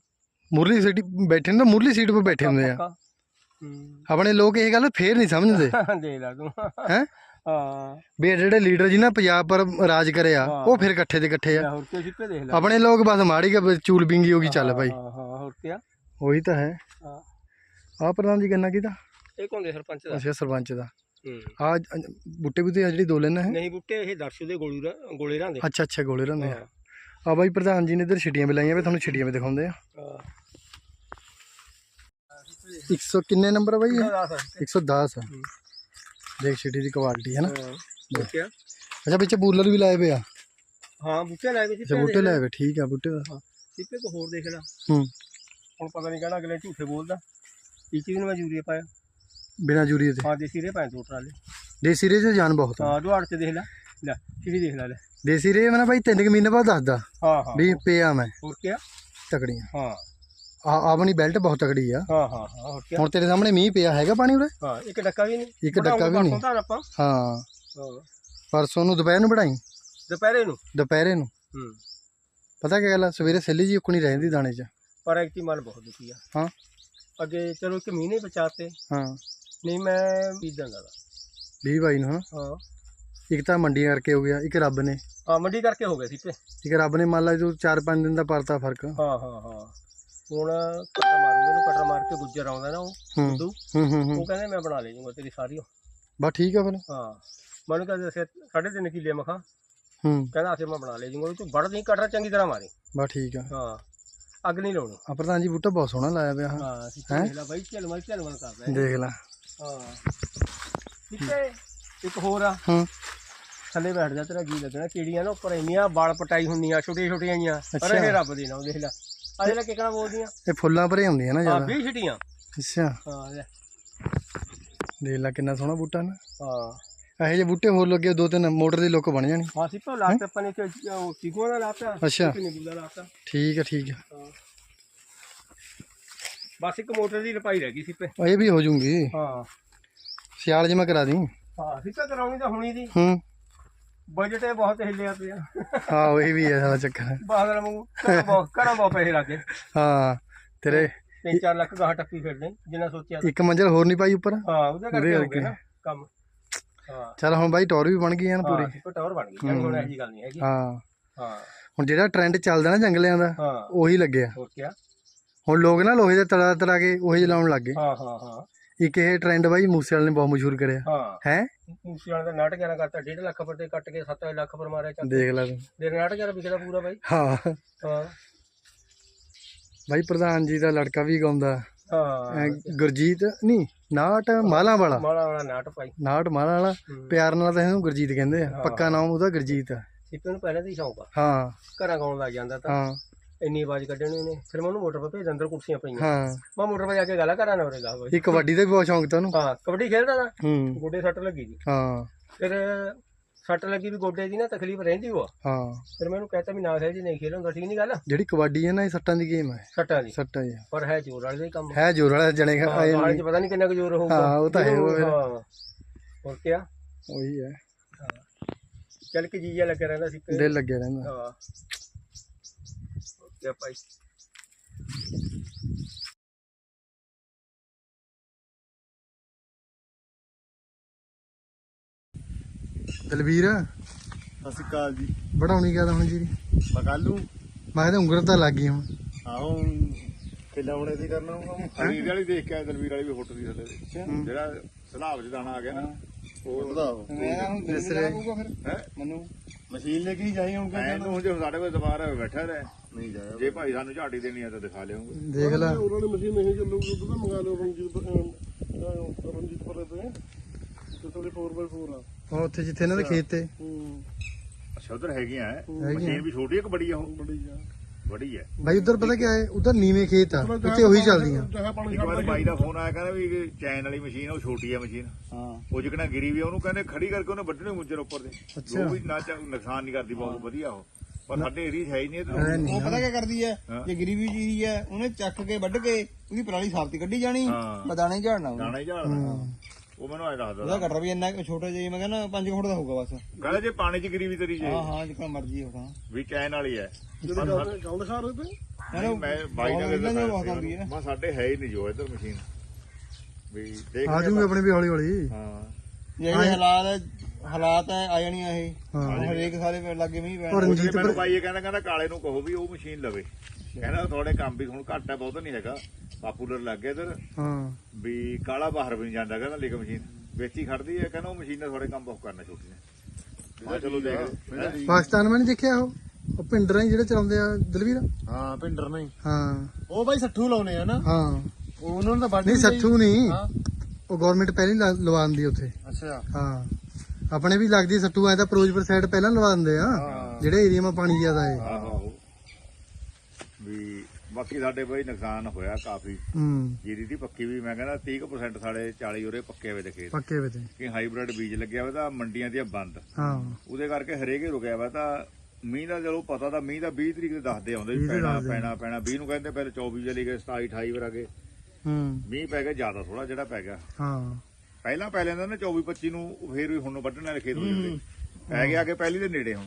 ਮੁਰਲੀ ਸੀਟ ਬੈਠੇ ਨੇ ਮੁਰਲੀ ਸੀਟ 'ਤੇ ਬੈਠੇ ਹੁੰਦੇ ਆ। ਹੂੰ। ਆਪਣੇ ਲੋਕ ਇਹ ਗੱਲ ਫੇਰ ਨਹੀਂ ਸਮਝਦੇ। ਦੇ ਲਾ ਤੂੰ। ਹੈ? ਹਾਂ। ਵੀ ਜਿਹੜੇ ਲੀਡਰ ਜਿਨ੍ਹਾਂ ਪੰਜਾਬ ਪਰ ਰਾਜ ਕਰਿਆ ਹਾਂ। ਉਹ ਫਿਰ ਇਕੱਠੇ ਦੇ ਇਕੱਠੇ ਆ। ਲੈ ਹੋਰ ਕੀ ਸਿੱਪੇ ਦੇਖ ਲੈ। ਆਪਣੇ ਲੋਕ ਬਸ ਮਾੜੀ ਕੇ ਚੂਲ ਬਿੰਗੀ ਹੋ ਗਈ ਚੱਲ ਭਾਈ ਹਾਂ ਹਾਂ ਹੋਰ ਕੀ ਆ ਉਹੀ ਤਾਂ ਹੈ। ਹਾਂ। ਆ ਪ੍ਰਧਾਨ ਜੀ ਗੰਨਾ ਕਿਹਦਾ ਇਹ ਕੌਣ ਦੇ ਸਰਪੰਚ ਦਾ? ਅੱਛਾ ਸਰਪੰਚ ਦਾ। ਹੂੰ। ਆ ਬੁੱਟੇ ਬੁੱਤੇ ਆ ਜਿਹੜੀ ਦੋ ਲੈਣਾ ਹੈ? ਨਹੀਂ ਬੁੱਟੇ ਇਹ ਦਰਸ਼ੂ ਦੇ ਗੋਲੀ ਰਾ- ਗੋਲੇ ਰਾਂਦੇ ਅੱਛਾ ਅੱਛਾ ਗੋਲੇ ਰਹਿੰਦੇ ਆ। ਆ ਬਾਈ ਪ੍ਰਧਾਨ ਜੀ ਨੇ ਇਧਰ ਛਿਟੀਆਂ ਵੀ ਲਾਈਆਂ ਵੇ ਤੁਹਾਨੂੰ ਛਿਟੀਆਂ ਵੀ ਦਿਖਾਉਂਦੇ ਆ। ਹਾਂ। 100 ਕਿੰਨੇ ਨੰਬਰ ਆ ਬਾਈ ਇਹ? ਦੱਸ 110 ਆ। ਦੇਖ ਛਿਟੀ ਦੀ ਕੁਆਲਿਟੀ ਹੈ ਨਾ। ਹੋਰ ਕੀ ਆ? ਅੱਛਾ ਵਿੱਚ ਬੂਲਰ ਵੀ ਲਾਏ ਪਏ ਆ। ਹਾਂ ਬੁੱਟੇ ਲਾਏ ਵਿੱਚ ਅੱਛਾ ਬੂਟੇ ਲਾਏ ਵੇ ਠੀਕ ਆ ਬੂਟੇ ਦਾ ਸਿੱਪੇ ਕੋ ਹੋਰ ਦੇਖ ਲੈ। ਹੂੰ। ਹੁਣ ਪਤਾ ਨਹੀਂ ਕਹਿਣਾ ਅਗਲੇ ਝੂਠੇ ਬੋਲਦਾ। ਚੀਜ਼ ਨੂੰ ਮੈਂ ਯੂਰੀਆ ਪਾਇਆ। ਬਿਨਾ ਜੂਰੀ ਦੇ। ਹਾਂ ਦੇਸੀ ਰੇ ਪਾਇਆ ਦੋ ਟਰਾਲੇ। ਦੇਸੀ ਰੇ ਚ ਜਾਨ ਬਹੁਤ ਹਾਂ ਦੁਆੜ ਚ ਦੇਖ ਲੈ। ਲੈ ਚਿੜੀ ਦੇਖ ਲੈ ਦੇਸੀ ਰੇ ਮੈਂ ਨਾ ਬਾਈ 3 ਮਹੀਨੇ ਬਾਅਦ ਦੱਸਦਾ ਹਾਂ ਹਾਂ। ਵੀ ਪਿਆ ਮੈਂ। ਹੋਰ ਕੀ ਆ? ਤਕੜੀਆਂ। ਹਾਂ। ਆ ਆਪਣੀ ਬੈਲਟ ਬਹੁਤ ਤਕੜੀ ਆ। ਹਾਂ ਹਾਂ ਹਾਂ ਹੋਰ ਕੀ? ਹੁਣ ਤੇਰੇ ਸਾਹਮਣੇ ਮੀਂਹ ਪਿਆ ਹੈਗਾ ਪਾਣੀ ਉਰੇ? ਹਾਂ ਇੱਕ ਡੱਕਾ ਵੀ ਨਹੀਂ। ਇੱਕ ਡੱਕਾ ਵੀ ਨਹੀਂ। ਤਾਂ ਆਪਾਂ। ਹਾਂ। ਹਾਂ। ਪਰਸੋਂ ਨੂੰ ਦੁਪਹਿਰ ਨੂੰ ਵਢਾਈ ਦੁਪਹਿਰੇ ਨੂੰ? ਦੁਪਹਿਰੇ ਨੂੰ। ਹੂੰ। ਪਤਾ ਕੀ ਗੱਲ ਆ ਸਵੇਰੇ ਸੈਲੀ ਜੀ ਉੱਕਣੀ ਰਹਿੰਦੀ ਦਾਣੇ 'ਚ। ਪਰ ਐਕਟੀ ਮਨ ਬਹੁਤ ਦੁਖੀ ਆ। ਹਾਂ। ਅੱਗੇ ਚਲੋ ਇੱਕ ਮਹੀਨੇ ਬਚਾਤੇ ਹਾਂ। ਨਹੀਂ ਮੈਂ ਬੀਜਾਂ ਦਾ। 20 ਬਾਈ ਨੂੰ ਹਾਂ। ਇੱਕ ਤਾਂ ਮੰਡੀ ਕਰਕੇ ਹੋ ਗਿਆ ਇੱਕ ਰੱਬ ਨੇ। ਹਾਂ ਮੰਡੀ ਕਰਕੇ ਹੋ ਗਏ ਸੀ ਤੇ ਇੱਕ ਰੱਬ ਨੇ ਮੰਨ ਲਾ ਤੂੰ 4-5 ਦਿਨ ਦਾ ਪਰਤਾ ਫ਼ਰਕ। ਹਾਂ ਹਾਂ ਹਾਂ। ਹੁਣ ਕਟਰ ਮਾਰੂਗਾ ਨੂੰ ਕਟਰ ਮਾਰ ਕੇ ਗੁੱਜਰ ਆਉਂਦਾ ਨਾ ਉਹ ਹੂੰ ਸਿੱਧੂ। ਹੂੰ ਹੂੰ ਹੂੰ। ਉਹ ਕਹਿੰਦੇ ਮੈਂ ਬਣਾ ਲੈ ਜੂੰਗਾ ਤੇਰੀ ਸਾਰੀ ਬਸ ਠੀਕ ਆ ਫਿਰ। ਹਾਂ। ਮੈਨੂੰ ਕਹਿੰਦੇ ਦੱਸਿਆ ਸਾਢੇ ਤਿੰਨ ਕਿੱਲੇ ਮਖਾ। ਹੂੰ। ਕਹਿੰਦਾ ਅਸੀਂ ਮੈਂ ਬਣਾ ਲੈ ਜੂੰਗਾ ਤੂੰ ਵੜ ਨਹੀਂ ਕਟਰ ਚੰਗੀ ਤਰ੍ਹਾਂ ਮਾਰੀ। ਬਸ ਠੀਕ ਆ। ਹਾਂ। ਅੱਗ ਨਹੀਂ ਲਾਉਣੀ। ਆ ਪ੍ਰਧਾਨ ਜੀ ਬੂਟਾ ਬਹੁਤ ਸੋਹਣਾ ਲਾਇਆ ਪਿਆ। ਹਾਂ ਦੇਖ ਲੈ ਬਾਈ ਝਲਮਲ ਝਲਮਲ ਕਰਦਾ ਹੈ। ਦੇਖ ਲੈ। ਹਾਂ। ਹੈ ਇੱਕ ਹੋਰ ਆ। ਹੂੰ। ਥੱਲੇ ਬੈਠ ਜਾ ਤੇਰਾ ਜੀ ਲੱਗਣਾ ਕੀੜੀਆਂ ਨਾ ਉੱਪਰ ਇੰਨੀਆਂ ਵਾਲ ਪਟਾਈ ਹੁੰਦੀਆਂ ਛੋਟੀਆਂ ਛੋਟੀਆਂ ਜੀਆਂ ਪਰ। ਇਹ ਰੱਬ ਦੇ ਨਾਮ ਦੇਖ ਲੈ। ਆ ਜਿਹੜਾ ਕਿਕਣਾ ਬੋਲਦੀਆਂ। ਇਹ ਫੁੱਲਾਂ ਭਰੇ ਹੁੰਦੀਆਂ ਨਾ ਹਾਂ ਜ਼ਿਆਦਾ। 20 ਛਟੀਆਂ। ਅੱਛਾ। ਹਾਂ ਲੈ। ਦੇਖ ਲੈ ਕਿੰਨਾ ਸੋਹਣਾ ਬੂਟਾ ਨਾ। ਹਾਂ। ਇਹੋ ਜਿਹੇ ਬੂਟੇ ਹੋਰ ਲੱਗੇ ਦੋ ਤਿੰਨ ਮੋਟਰ ਦੀ ਲੁੱਕ ਬਣ ਜਾਣੀ। ਹਾਂ ਸੀ ਪਾ ਲਾਤਾ ਆਪਾਂ ਨੇ ਕਿ ਉਹ ਚੀਕੂ ਦਾ ਲਾਤਾ ਅੱਛਾ। ਲਾਤਾ। ਠੀਕ ਆ ਠੀਕ ਆ। ਹਾਂ। ਬਸ ਇੱਕ ਮੋਟਰ ਦੀ ਲਪਾਈ ਰਹਿ ਗਈ ਸੀ ਪੇ ਇਹ ਵੀ ਹੋ ਜੂਗੀ। ਹਾਂ। ਸਿਆਲ ਜਿਹਾ ਕਰਾ ਦੀ। ਹਾਂ ਸੀ ਤਾਂ ਕਰਾਉਣੀ ਤਾਂ ਹੁਣੀ ਦੀ। ਹੂੰ। ਬਜਟ ਇਹ ਬਹੁਤ ਹਿੱਲਿਆ ਪਿਆ। ਹਾਂ ਉਹ ਵੀ ਹੈ ਸਾਲਾ ਚੱਕਰ। ਨੂੰ ਕਰਾਂ ਬਹੁਤ ਕਰਾਂ ਬਹੁਤ ਪੈਸੇ ਲੱਗੇ ਹਾਂ ਤੇਰੇ 3-4 ਲੱਖ ਗਾਹ ਟੱਪੀ ਫਿਰਦੇ ਜਿੰਨਾ ਸੋਚਿਆ ਸੀ। ਇੱਕ ਮੰਜ਼ਲ ਹੋਰ ਨਹੀਂ ਪਾਈ ਉੱਪਰ? ਹਾਂ ਉਹਦੇ ਕਰਕੇ ਹੋ ਗਿਆ ਨਾ ਕੰਮ। ਹਾਂ। ਚੱਲ ਹੁਣ ਬਾਈ ਟੌਰ ਵੀ ਬਣ ਗਈ ਐਨ ਪੂਰੀ। ਪੂਰੀ ਟਾਵਰ ਬਣ ਗਈ। ਹੁਣ ਇਹੋ ਜਿਹੀ ਗੱਲ ਨਹੀਂ ਹੈਗੀ। ਹਾਂ। ਹਾਂ। ਹੁਣ ਜਿਹੜਾ ਟ੍ਰੈਂਡ ਚੱਲਦਾ ਨਾ ਜੰਗਲਿਆਂ ਦਾ ਹਾਂ। ਉਹੀ ਲੱਗਿਆ। ਹੋਰ ਕੀ ਹੁਣ ਲੋਕ ਨਾ ਲੋਹੇ ਦੇ ਤੜਾ ਤੜਾ ਕੇ ਉਹੀ ਲਾਉਣ ਲੱਗ ਗਏ। ਹਾਂ ਹਾਂ ਹਾਂ। ਇੱਕ ਇਹ ਟ੍ਰੈਂਡ ਬਾਈ ਮੂਸੇ ਵਾਲੇ ਨੇ ਬਹੁਤ ਮਸ਼ਹੂਰ ਕਰਿਆ। ਹਾਂ। ਹੈ? ਮੂਸੇ ਵਾਲੇ ਦਾ ਨਾਟ ਗਿਆਰਾ ਕਰਤਾ 1.5 ਲੱਖ ਪਰ ਤੇ ਕੱਟ ਕੇ 7 ਲੱਖ ਪਰ ਮਾਰਿਆ ਚੱਲ। ਦੇਖ ਲੈ ਤੂੰ। ਦੇ ਨਾਟ ਗਿਆਰਾ ਵਿਕਦਾ ਪੂਰਾ ਬਾਈ। ਹਾਂ। ਹਾਂ। ਬਾਈ ਪ੍ਰਧਾਨ ਜੀ ਦਾ ਲੜਕਾ ਵੀ ਗਾਉਂਦਾ। ਹਾਂ। ਐਂ ਗੁਰਜੀਤ ਨਹੀਂ ਨਾਟ ਮਾਲਾ ਵਾਲਾ। ਮਾਲਾ ਵਾਲਾ ਨਾਟ ਪਾਈ ਨਾਟ ਮਾਲਾ ਵਾਲਾ। ਹੂੰ। ਪਿਆਰ ਨਾਲ ਤਾਂ ਇਹਨੂੰ ਗੁਰਜੀਤ ਕਹਿੰਦੇ ਆ। ਪੱਕਾ ਨਾਮ ਉਹਦਾ ਗੁਰਜੀਤ ਆ। ਸਿੱਪੇ ਨੂੰ ਪਹਿਲਾਂ ਤੇ ਹੀ ਸ਼ੌਂਕ ਆ। ਹਾਂ। ਘਰਾਂ ਗਾਉਣ ਲੱਗ ਜਾਂਦਾ ਤਾਂ। ਹਾਂ। ਇੰਨੀ ਆਵਾਜ਼ ਕੱਢਣੀ ਉਹਨੇ। ਫਿਰ ਮੈਂ ਉਹਨੂੰ ਮੋਟਰ 'ਤੇ ਭੇਜ ਅੰਦਰ ਕੁਰਸੀਆਂ ਪਈਆਂ। ਹਾਂ। ਮੈਂ ਮੋਟਰ 'ਤੇ ਜਾ ਕੇ ਗਾਲਾਂ ਕਰਾਂ ਨਾ ਗਾ ਬਾਈ ਇਹ ਕਬੱਡੀ ਦਾ ਵੀ ਬਹੁਤ ਸ਼ੌਂਕ ਤਾਂ ਉਹਨੂੰ। ਹਾਂ ਕਬੱਡੀ ਖੇਡਦਾ ਤਾਂ ਹੂੰ। ਗੋਡੇ ਸੱਟ ਲੱਗੀ ਜੀ। ਹਾਂ। ਫਿਰ ਸੱਟ ਲੱਗੀ ਵੀ ਗੋਡੇ ਦੀ ਨਾ ਤਕਲੀਫ ਰਹਿੰਦੀ ਹੋਆ ਹਾਂ। ਫਿਰ ਮੈਨੂੰ ਕਹਤਾ ਵੀ ਨਾ ਖੇਡ ਜੀ ਨਹੀਂ ਖੇਲੂੰਗਾ ਠੀਕ ਨਹੀਂ ਗੱਲ। ਜਿਹੜੀ ਕਬੱਡੀ ਹੈ ਨਾ ਇਹ ਸੱਟਾਂ ਦੀ ਗੇਮ ਹੈ। ਸੱਟਾਂ ਦੀ। ਸੱਟਾਂ ਹੀ ਆ। ਪਰ ਹੈ ਜ਼ੋਰ ਵਾਲੇ ਦਾ ਕੰਮ। ਹੈ ਜੋਰ ਵਾਲਾ ਜਣੇ ਹਾਂ ਆਏ 'ਚ ਪਤਾ ਨਹੀਂ ਕਿੰਨਾ ਕੁ ਜ਼ੋਰ ਹੋਊਗਾ। ਹਾਂ, ਉਹ ਤਾਂ ਹੈ, ਉਹ। ਹਾਂ। ਹੋਰ ਕੀ ਉਹੀ ਹੈ। ਚੱਲ ਕੇ ਜੀਜਾ ਲੱਗਿਆ ਰਹਿੰਦਾ ਸੀ ਦਿਲ ਲੱਗਿਆ ਰਹਿੰਦਾ। ਹਾਂ। ਕੀ ਭਾਈ ਦਲਵੀਰ ਸਤਿ ਸ਼੍ਰੀ ਅਕਾਲ ਜੀ। ਬਣਾਉਣੀ ਕਿਆ ਤਾਂ ਹੁਣ ਜੀ? ਮਕਾਲੂ ਮੈਂ ਤਾਂ ਉਂਗਲ ਤਾਂ ਲੱਗ ਗਈ ਹੁਣ। ਆਹੋ ਕਿੱਲਾ ਹੁਣੇ ਦੀ ਕਰਨਾ ਹੋਊਗਾ ਦਲਵੀਰ ਵਾਲੀ ਦੇਖ ਕੇ ਆਇਆ, ਦਲਵੀਰ ਵਾਲੀ ਵੀ ਫੁੱਟ ਦੀ ਥੱਲੇ। ਦੀ। ਜਿਹੜਾ ਸਲਾਬ ਚ ਦਾਣਾ ਆ ਗਿਆ ਨਾ ਉਹ ਵਧਾਓ ਦਿਸ ਰਿਹਾ ਹੈ? ਮੈਨੂੰ। ਮਸ਼ੀਨ ਲੈ ਕੇ ਹੀ ਜਾਈ ਹੁਣ ਮੈਂ ਇਹਨੂੰ ਹੁਣ ਜੇ ਸਾਡੇ ਕੋਲ ਦਬਾਰ ਬੈਠਾ ਰਹਿ। ਨਹੀਂ ਜਾਇਆ ਜੇ ਭਾਈ ਸਾਨੂੰ ਝਾੜੀ ਦੇਣੀ ਆ ਤਾਂ ਦਿਖਾ ਲਿਆਉਂਗੇ। ਦੇਖ ਲੈ। ਉਹਨਾਂ ਨੇ ਮਸ਼ੀਨ ਨਹੀਂ ਚੱਲੂਗੀ ਉਦੋਂ ਤਾਂ ਮੰਗਾ ਲਓ ਰਣਜੀਤ ਅਹ, ਰਣਜੀਤ ਪਰੇ ਤੇ ਤੇ ਥੋੜੀ 4x4 ਆ। ਉਹ ਉੱਥੇ ਜਿੱਥੇ ਇਹਨਾਂ ਦੇ ਖੇਤ ਤੇ। ਹੂੰ। ਅੱਛਾ ਉਧਰ ਹੈਗੀਆਂ ਹੈ। ਹੈਗੀਆਂ। ਮਸ਼ੀਨ ਵੀ ਛੋਟੀ ਹੈ ਕਿ ਬੜੀ ਆ ਉਹ ਬੜੀ ਆ। ਬੜੀ ਹੈ ਭਾਈ ਉਧਰ ਪਤਾ ਕਿਆ ਹੈ ਉਧਰ ਨੀਵੇਂ ਖੇਤ ਆ ਉੱਥੇ ਉਹੀ ਚੱਲਦੀਆਂ। ਜਹਾ ਪਾਣੀ ਇੱਕ ਵਾਰ ਛੱਡਦਾ ਬਾਈ ਦਾ ਫੋਨ ਆਇਆ ਕਹਿੰਦਾ ਵੀ ਇਹ ਚੈਨ ਵਾਲੀ ਮਸ਼ੀਨ ਆ, ਉਹ ਛੋਟੀ ਹੈ ਮਸ਼ੀਨ। ਹਾਂ। ਉਹ ਜਿਕਣਾ ਗਿਰੀ ਵੀ ਆ, ਉਹਨੂੰ ਕਹਿੰਦੇ ਖੜੀ ਕਰਕੇ ਉਹਨੇ ਵੱਢਣੇ ਮੁੰਜਰ ਉੱਪਰ ਦੇ ਅੱਛਾ। ਉਹ ਵੀ ਨਾ ਚਾ- ਨੁਕਸਾਨ ਨਹੀਂ ਕਰਦੀ ਬਹੁਤ ਵਧੀਆ ਉਹ। ਪਰ ਸਾਡੇ ਏਰੀਆ 'ਚ ਹੈ ਹੀ ਨਹੀਂ ਹੈ ਇਧਰ ਨਹੀਂ ਉਹ ਪਤਾ ਕੀ ਕਰਦੀ ਹੈ? ਹਾਂ। ਜੇ ਗਰੀਬੀ ਚੀਜ਼ ਹੈ ਉਹਨੇ ਚੱਕ ਕੇ ਵੱਢ ਕੇ ਉਹਦੀ ਪਰਾਲੀ ਸਾਫਤੀ ਕੱਢੀ ਜਾਣੀ ਹਾਂ। ਝਾੜਨਾ ਉਹਨੇ। ਦਾਣਾ ਹੀ ਝਾੜਦਾ ਉਹ ਮੈਨੂੰ ਐ ਉਹਦਾ ਦੱਸਦਾ ਕਟਰ ਵੀ ਇੰਨਾ ਕੁ ਛੋਟਾ ਜਿਹਾ ਮੈਂ ਕਹਿੰਦਾ 5 ਫੁੱਟ ਦਾ ਹੋਊਗਾ ਬਸ। ਕਹਿੰਦਾ ਜੇ ਪਾਣੀ 'ਚ ਗਿਰੀ ਵੀ ਤੇਰੀ ਜੇ। ਹਾਂ ਹਾਂ ਜਿੱਕਾ ਮਰਜ਼ੀ ਹੋਣਾ। ਵੀ ਚੈਨ ਵਾਲੀ ਹੈ। ਜਿਹੜੇ ਗੱਲ ਗੱਲ ਦਿਖਾ ਰਹੇ ਤੇ ਨਹੀਂ, ਮੈਂ ਬਾਈ ਨਾਲ ਇਹਨਾਂ ਦੀ ਬਹੁਤ ਗੱਲ ਆਉਂਦੀ ਹੈ ਮੈਂ ਸਾਡੇ ਹੈ ਹੀ ਨਹੀਂ ਜੋ ਇੱਧਰ ਮਸ਼ੀਨ। ਵੀ ਦੇਖ ਆ ਜੂਗੇ ਆਪਣੇ ਵੀ ਹੌਲੀ ਹੌਲੀ ਹਾਂ। ਜਿਹੜੇ ਹਾਲਾਤ ਹਾਲਾਤ ਐ ਆ ਜਾਣੀਆਂ ਇਹ। ਹਰੇਕ ਸਾਲੇ ਪੈ ਲੱਗੇ ਮੀਂਹ ਪੈਣ ਰਣਜੀਤ ਮੈਨੂੰ ਬਾਈ ਇਹ ਕਹਿੰਦਾ ਕਹਿੰਦਾ ਕਾਲੇ ਨੂੰ ਕਹੋ ਵੀ ਉਹ ਮਸ਼ੀਨ ਲਵੇ। ਕਹਿੰਦਾ ਥੋੜੇ ਕੰਮ ਵੀ ਹੁਣ ਘੱਟ ਹੈ ਬਹੁਤ ਨਹੀਂ ਹੈਗਾ। ਪਾਪੂਲਰ ਲੱਗ ਗਿਆ ਇਧਰ। ਹਾਂ। ਵੀ ਕਾਲਾ ਬਾਹਰ ਵੀ ਨਹੀਂ ਜਾਂਦਾ ਕਹਿੰਦਾ ਲਿਖ ਮਸ਼ੀਨ। ਵਿੱਚ ਖੜਦੀ ਹੈ ਕਹਿੰਦਾ ਉਹ ਮਸ਼ੀਨ ਨਾਲ ਥੋੜੇ ਕੰਮ ਬਹੁਤ ਕਰਨਾ ਛੋਟੀ ਨੇ ਚਲੋ ਦੇਖ? ਪਾਕਿਸਤਾਨ ਮੈਂ ਨਹੀਂ ਦੇਖਿਆ ਉਹ? ਉਹ ਪਿੰਡਰਾਂ ਹੀ ਜਿਹੜੇ ਚਲਾਉਂਦੇ ਆ ਦਲਵੀਰ? ਹਾਂ ਪਿੰਡਰ ਨਹੀਂ ਹਾਂ। ਉਹ ਬਾਈ ਸੱਠੂ ਲਾਉਨੇ ਆ ਨਾ। ਹਾਂ। ਉਹ ਉਹਨਾਂ ਨੂੰ ਤਾਂ ਵੱਢ ਨਹੀਂ ਸੱਠੂ ਨਹੀਂ। ਉਹ ਗਵਰਨਮੈਂਟ ਪਹਿਲਾਂ ਹੀ ਲਾ- ਲਵਾ ਦਿੰਦੀ ਆ ਉੱਥੇ। ਅੱਛਾ। ਹਾਂ। ਆਪਣੇ ਵੀ ਲੱਗਦੀ ਸੱਟੂ ਐ ਤਾਂ ਫਿਰੋਜ਼ਪੁਰ ਸਾਈਡ ਪਹਿਲਾਂ ਲਵਾ ਦਿੰਦੇ ਆ। ਜਿਹੜੇ ਏਰੀਆ 'ਮਾ ਪਾਣੀ ਜ਼ਿਆਦਾ ਆਹੋ। ਵੀ ਬਾਕੀ ਸਾਡੇ ਬਈ ਨੁਕਸਾਨ ਹੋਇਆ ਕਾਫੀ। ਹੂੰ। ਜੀਰੀ ਦੀ ਪੱਕੀ ਵੀ ਮੈਂ ਕਹਿੰਦਾ 30% ਸਾਡੇ 40 ਉਰੇ ਪੱਕੇ ਹੋਏ ਦੇ ਖੇਤ। ਪੱਕੇ ਵੇ ਤੇ ਕਿ ਹਾਈਬ੍ਰਿਡ ਬੀਜ ਲੱਗਿਆ ਵਾ ਤਾਂ ਮੰਡੀਆਂ ਦੀਆਂ ਬੰਦ। ਹਾਂ। ਉਹਦੇ ਕਰਕੇ ਹਰੇਕ ਹੀ ਰੁਕਿਆ ਵਾ ਤਾਂ ਮੀਂਹ ਦਾ ਚਲੋ ਪਤਾ ਤਾਂ ਮੀਂਹ ਦਾ 20 ਤਰੀਕ ਦੇ ਦੱਸਦੇ ਆਉਂਦੇ ਵੀ 20 ਦੇ ਪੈਣਾ ਦੱਸਦੇ ਪੈਣਾ ਪੈਣਾ। 20 ਨੂੰ ਕਹਿੰਦੇ ਪਹਿਲੇ 24 ਚਲੀ ਗਏ 27 28 ਵਰ ਆ ਗਏ ਹੂੰ। ਮੀਂਹ ਪੈ ਗਿਆ ਜ਼ਿਆਦਾ ਥੋੜਾ ਜਿਹੜਾ ਪੈ ਗਿਆ। ਹਾਂ। ਪਹਿਲਾਂ ਪੈ ਲੈਂਦਾ ਨਾ 24 25 ਨੂੰ ਫੇਰ ਵੀ ਹੁਣ ਵੱਢਣ ਵਾਲੇ ਖੇਤ ਹੋ ਜਾਂਦੇ। ਪੈ ਗਿਆ ਕਿ ਪਹਿਲੀ ਦੇ ਨੇੜੇ ਹੁਣ।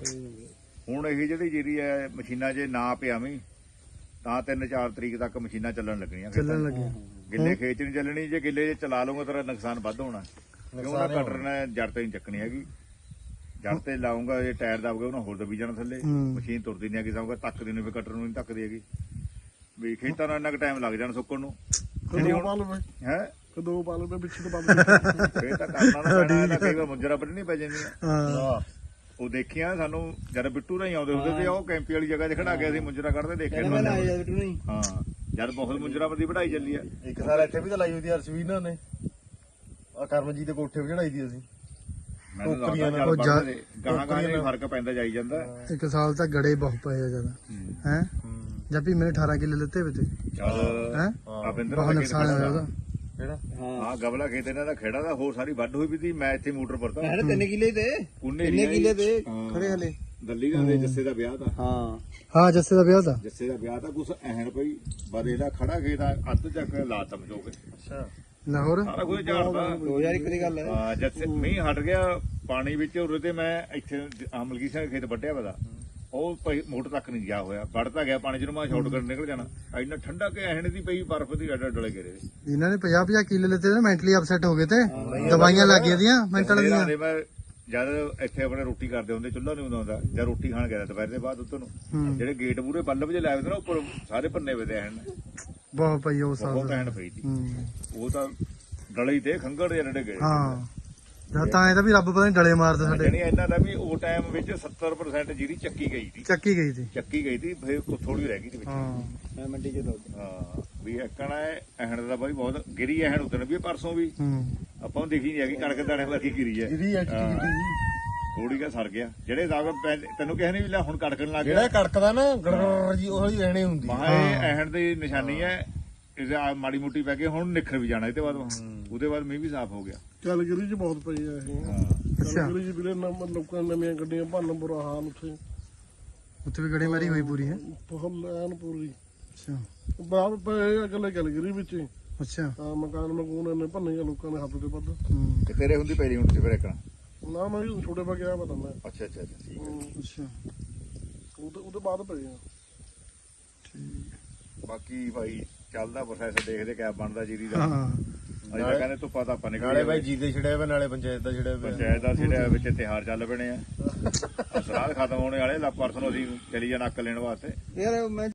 ਹੁਣ ਇਹ ਜਿਹੜੀ ਜਿਹੜੀ ਹੈ ਮਸ਼ੀਨਾਂ 'ਚ ਨਾ ਪਿਆ ਮੀਂਹ ਤਾਂ 3-4 ਤਰੀਕ ਤੱਕ ਮਸ਼ੀਨਾਂ ਚੱਲਣ ਲੱਗਣੀਆਂ। ਚੱਲਣ ਲੱਗੇ ਗਿੱਲੇ ਖੇਤ 'ਚ ਨਹੀਂ ਚੱਲਣੀ ਜੇ ਗਿੱਲੇ 'ਚ ਚਲਾ ਲਊਗਾ ਤੇਰਾ ਨੁਕਸਾਨ ਵੱਧ ਹੋਣਾ। ਕਿਉਂ ਨਾ ਕਟਰ ਨੇ ਜੜ ਤੇ ਨਹੀਂ ਚੱਕਣੀ ਹੈਗੀ। ਜੜ ਤੇ ਲਾਉਂਗਾ ਜੇ ਟਾਇਰ ਦਬਗਾ ਉਹਨਾਂ ਹੋਰ ਦਬੀ ਜਾਣਾ ਥੱਲੇ। ਮਸ਼ੀਨ ਤੁਰਦੀ ਨਹੀਂ ਹੈਗੀ ਸੌਂਗਾ ਤੱਕਦੀ ਨਹੀਂ ਵੀ ਕਟਰ ਨੂੰ ਨਹੀਂ ਤੱਕਦੀ ਹੈਗੀ। ਵੀ ਖੇਤਾਂ ਨੂੰ ਇੰਨਾ ਕੁ ਟਾਈਮ ਲੱਗ ਜਾਣਾ ਸੁੱਕਣ ਨੂੰ। ਹੈ? ਕਦੋਂ ਪਾ ਲਵੇ ਪਿੱਛੇ ਤੋਂ ਪਾ <laughs> ਫੇਰ ਤਾਂ ਕਰਨਾ ਨਾ ਪੈਣਾ ਇਹਦਾ ਕਈ ਵਾਰ ਮੁੰਜਰਾ ਨਹੀਂ ਪੈ ਜਾਂਦੀਆਂ ਹਾਂ। ਉਹ ਦੇਖਿਆ ਸਾਨੂੰ ਜਦ ਬਿੱਟੂ ਨਹੀਂ ਆਉਂਦੇ ਹੁੰਦੇ ਤੇ ਉਹ ਕੈਂਪੀ ਵਾਲੀ ਜਗ੍ਹਾ 'ਤੇ ਖੜਾ ਕੇ ਅਸੀਂ ਮੁੰਜਰਾ ਕੱਢਦੇ ਦੇਖੇ ਮੈਂ ਨਾ ਆਇਆ ਬਿੱਟੂ ਨਹੀਂ ਹਾਂ। ਜਦ ਬਹੁਤ ਮੁੰਜਰਾ ਦੀ ਵਢਾਈ ਚੱਲੀ ਆ। ਇੱਕ ਸਾਲ ਇੱਥੇ ਵੀ ਤਾਂ ਲਾਈ ਹੋਈ ਸੀ ਅਰਸ਼ਵੀਰ ਨੇ। ਆ ਕਰਮਜੀਤ ਦੇ ਕੋਠੇ 'ਤੇ ਚੜਾਈ ਦੀ ਅਸੀਂ। ਮੈਨੂੰ ਟੋਕਰੀਆਂ ਲੱਗਦਾ ਨਾਲ। ਗਾਹਾਂ ਦੇ ਫ਼ਰਕ ਪੈਂਦਾ ਜਾਈ ਜਾਂਦਾ। ਇੱਕ ਸਾਲ ਤਾਂ ਗੜੇ ਬਹੁਤ ਪਏ ਆ ਜ਼ਿਆਦਾ। ਹੈ। ਜਦ ਵੀ ਮੈਨੇ 18 ਕਿੱਲੇ ਲਿੱਤੇ ਵੇ ਤੇ ਚੱਲ। ਹੈ? ਬਹੁਤ ਨੁਕਸਾਨ ਹੋਇਆ ਉਹਦਾ। ਕਿਹੜਾ ਹਾਂ। ਗਬਲਾ ਖੇਤ ਇਹਨਾਂ ਦਾ ਖੇੜਾ ਦਾ ਹੋਰ ਸਾਰੀ ਵੱਢ ਹੋਈ ਵੀ ਸੀ ਮੈਂ ਇੱਥੇ ਮੋਟਰ ਪਰਦਾ ਹੈ ਤਿੰਨ ਕਿੱਲੇ ਤੇ ਕਿੰਨੇ ਕਿੱਲੇ ਤੇ। ਖੜੇ ਹਲੇ। ਦੱਲੀ ਦਾ ਦੇ ਜੱਸੇ ਦਾ ਵਿਆਹ ਦਾ। ਹਾਂ। ਹਾਂ ਜੱਸੇ ਦਾ ਵਿਆਹ ਦਾ। ਜੱਸੇ ਦਾ ਵਿਆਹ ਤਾਂ ਕੁਛ ਐਹਨ ਪਈ। ਬਸ ਇਹਦਾ ਖੜਾ ਖੇਤ ਆ, ਅੱਧ ਚੱਕ ਲਾਤਾ ਮਜੋਗੇ ਅੱਛਾ। ਲਾਹੌਰ? ਸਾਰਾ ਕੁਝ ਝਾੜਦਾ 2001 ਦੀ ਗੱਲ ਹੈ। ਹਾਂ ਜਦ ਮੀਂਹ ਹਟ ਗਿਆ ਪਾਣੀ ਵਿੱਚ ਉਰੇ ਤੇ ਮੈਂ ਇੱਥੇ ਅਮਲਕੀ ਸਿੰਘ ਖੇਤ ਵੱਢਿਆ ਵਦਾ ਉਹ ਪਈ ਮੋਟਰ ਤੱਕ ਨਹੀਂ ਗਿਆ ਹੋਇਆ। ਵੜਦਾ ਗਿਆ ਪਾਣੀ ਜਿਹਨੂੰ ਮੈਂ ਸ਼ਾਰਟ ਕਰਨ ਨਿਕਲ ਜਾਣਾ। ਇੰਨਾ ਠੰਡਾ ਕਿ ਐਹਣ ਦੀ ਪਈ ਬਰਫ਼ ਦੀ ਅੱਡ ਡਲੇ ਗਰੇ ਜਿਨ੍ਹਾਂ ਨੇ 50 50 ਕਿੱਲੇ ਲਿੱਤੇ ਨੇ ਮੈਂਟਲੀ ਅਪਸੈਟ ਹੋ ਗਏ ਤੇ। ਦਵਾਈਆਂ ਲੱਗ ਗਈਆਂ ਦੀਆਂ ਮੈਂਟਲ ਦੀਆਂ। ਜਦ ਇੱਥੇ ਆਪਣੇ ਰੋਟੀ ਕਰਦੇ ਹੁੰਦੇ ਚੁੱਲ੍ਹਾ ਨਹੀਂ ਹੁੰਦਾ ਜਦ ਰੋਟੀ ਖਾਣ ਗਿਆ ਦੁਪਹਿਰ ਦੇ ਬਾਅਦ ਉੱਤੋਂ ਨੂੰ। ਜਿਹੜੇ ਗੇਟ ਮੂਰੇ ਬੱਲਬ ਜੇ ਲਾਏ ਹੁੰਦੇ ਨਾ ਉੱਪਰ ਸਾਰੇ ਪੰਨੇ ਵੇ ਐਹਣ ਬਹੁਤ ਪਈ ਉਹ ਬਹੁਤ ਐਹਣ ਪਈ ਸੀ। ਉਹ ਤਾਂ ਡਲੇ ਤੇ ਖੰਗੜ ਡੜੇ ਗਏ। ਹਾਂ। ਜਦ ਤਾਂ ਤਾਂ ਵੀ ਰੱਬ ਪਤਾ ਨਹੀਂ ਡਲੇ ਮਾਰਦੇ ਸਾਡੇ। ਜਾਣੀ ਇਹਨਾਂ ਦਾ ਵੀ ਉਹ ਟਾਈਮ ਵਿੱਚ 70% ਜਿਹੜੀ ਚੱਕੀ ਗਈ ਸੀ। ਚੱਕੀ ਗਈ ਸੀ। ਚੱਕੀ ਗਈ ਸੀ ਫਿਰ ਥੋੜੀ ਰਹਿ ਗਈ ਸੀ ਵਿੱਚ। ਹਾਂ। ਮੈਂ ਮੰਡੀ ਚ ਦੋ ਹਾਂ ਵੀ ਐਕਣਾ ਐਹਣ ਦਾ ਬਾਈ ਬਹੁਤ ਗਿਰੀ ਐਹਣ ਉਦੋਂ ਵੀ ਪਰਸੋਂ ਵੀ। ਹੂੰ। ਆਪਾਂ ਨੂੰ ਦਿਖੀ ਨਹੀਂ ਹੈਗੀ ਕਣਕ ਦਾਣੇ ਵਰਗੀ ਗਿਰੀ ਹੈ। ਇਹਦੀ ਐ ਹਾਂ। ਥੋੜੀ ਕਾ ਸਰ ਗਿਆ। ਜਿਹੜੇ ਦਾਗ ਤੈਨੂੰ ਕਿਸੇ ਨੇ ਵੀ ਲੈ ਹੁਣ ਕੜਕਣ ਲੱਗ ਜਿਹੜਾ ਗਿਆ ਕੜਕਦਾ ਨਾ ਗੜਗੜ ਜੀ ਉਹ ਹੀ ਰਹਿਣੀ ਹੁੰਦੀ। ਮਹਾ ਇਹ ਐਹਣ ਦੀ ਨਿਸ਼ਾਨੀ ਹੈ। ਇਹਦੇ ਆ ਮਾੜੀ ਮੋਟੀ ਪੈ ਕੇ ਹੁਣ ਨਿਖਰ ਵੀ ਜਾਣਾ ਇਹਦੇ ਬਾਅਦ। ਉਹਦੇ ਬਾਅਦ ਮੀਂਹ ਵੀ ਸਾਫ਼ ਹੋ ਗਿਆ। ਕੈਲਗਰੀ ਚ ਬਹੁਤ ਪਈ ਆ ਇਹ। ਅੱਛਾ ਕੈਲਗਰੀ ਚ ਵੀਰੇ ਨੰਬਰ ਲੋਕਾਂ ਨੇ ਨਵੀਆਂ ਗੱਡੀਆਂ ਭੰਨ ਬੁਰਾ ਹਾਲ ਉੱਥੇ। ਉੱਥੇ ਵੀ ਗੜੇ ਮਾਰੀ ਹੋਈ ਪੂਰੀ ਹੈ? ਬਹੁਤ ਲੈਣ ਪੂਰੀ। ਅੱਛਾ। ਬਾਅਦ ਪਏ ਅਗਲੇ ਕੈਲਗਰੀ ਵਿੱਚ। ਹੀ। ਅੱਛਾ। ਹਾਂ ਮਕਾਨ ਮਕੂਨ ਨੇ ਭੰਨੇ ਆ ਲੋਕਾਂ ਨੇ ਹੱਥ ਦੇ ਵੱਧ। ਹੂੰ। ਤੇ ਤੇਰੇ ਹੁੰਦੀ ਪਈ ਹੁਣ ਤੇ ਫਿਰ ਐਕਣਾ ਨਾ? ਮੈਂ ਵੀ ਛੋਟੇ ਪਾ ਗਿਆ ਪਤਾ ਮੈਂ। ਅੱਛਾ ਅੱਛਾ ਅੱਛਾ ਠੀਕ ਹੈ। ਅੱਛਾ। ਉਹਦੇ ਉਹਦੇ ਬਾਅਦ ਪਏ ਆ। ਬਾਕੀ ਭਾਈ ਚੱਲਦਾ ਪ੍ਰੋਸੈਸ ਦੇਖਦੇ ਕਿਆ ਬਣਦਾ ਜੀਰੀ ਦਾ। ਹਾਂ। ਅਜੇ ਤਾਂ ਕਹਿੰਦੇ ਧੁੱਪਾ ਤਾਂ ਆਪਾਂ ਨਿਕਲ ਨਾਲੇ ਬਾਈ ਜੀ ਦੇ ਛੜਿਆ ਵਾ ਨਾਲੇ ਪੰਚਾਇਤ ਦਾ ਛੜਿਆ ਪਿਆ ਪੰਚਾਇਤ ਦਾ ਜਿਹੜੇ ਵਿੱਚ ਤਿਹਾਰ ਚੱਲ ਪਣੇ ਆ। <laughs> ਅਸਰਾਲ ਖਤਮ ਹੋਣੇ ਵਾਲੇ ਲਾ ਪਰਸੋਂ ਅਸੀਂ ਚਲੀ ਜਾਣਾ ਅੱਕ ਲੈਣ ਵਾਸਤੇ। ਯਾਰ ਮੈਂ